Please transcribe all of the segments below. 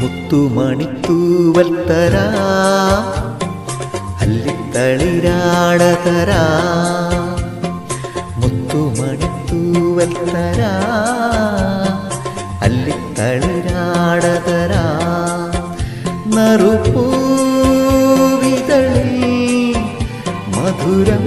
മുത്തുമണിത്തൂവൽ തരാ. അല്ലിത്തളിരാട തരാ മുത്തുമണിത്തൂവൽ തരാ. അല്ലിത്തളിരാട തരാ നറുപ്പൂവിതളിൽ മധുരം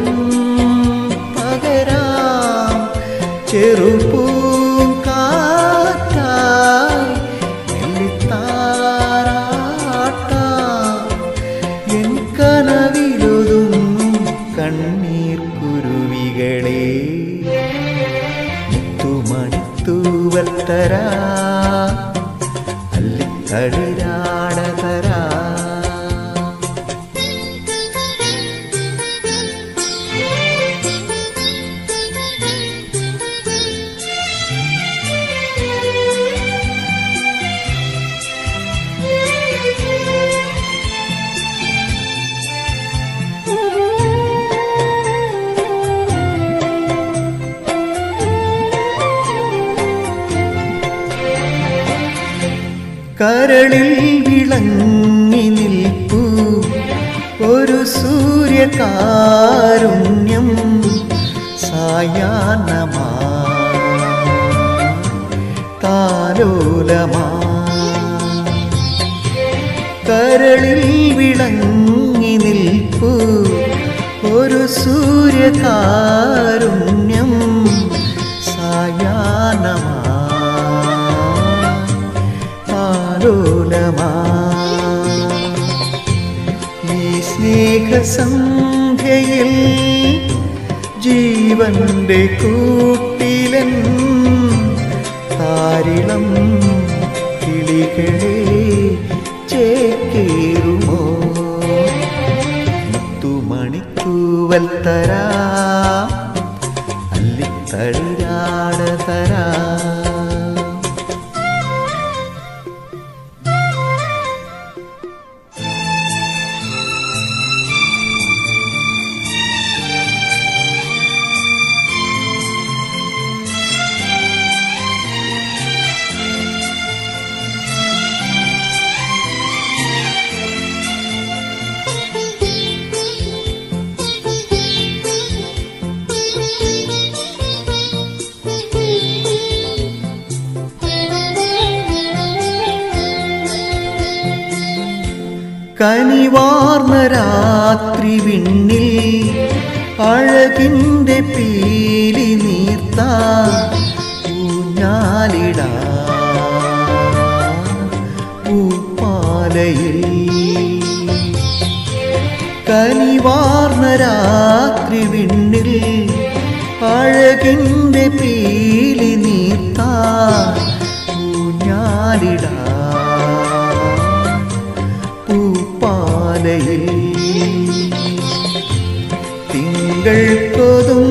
അല്ലിത്തളിരാട കരളിൽ വിളങ്ങി നിൽപ്പൂ. ഒരു സൂര്യകാരുണ്യം സായാഹ്നമാ. താലോലമാ. കരളിൽ വിളങ്ങി നിൽപ്പൂ. ഒരു സൂര്യകാരുണ്യം ആലോലമാ സ്നേഹസന്ധ്യയിൽ ജീവന്റെ കൂട്ടിലൻ താരിളം കിളികളെ ചേക്കേറുമോ? മുത്തുമണിക്കൂവൽ തരാ അല്ലിത്തളിരാട തരാ. കനിവാർന്ന രാത്രി വിണ്ണിൽ അഴകിന്റെ പീലി നീർത്ത ഊഞ്ഞാലിടാ. പൂപ്പാലയിൽ കനിവാർന്ന രാത്രി വിണ്ണിൽ അഴകിന്റെ പീലി നീർത്ത ഊഞ്ഞാലിടാ. തിങ്കൾ കൊതുമ്പിൽ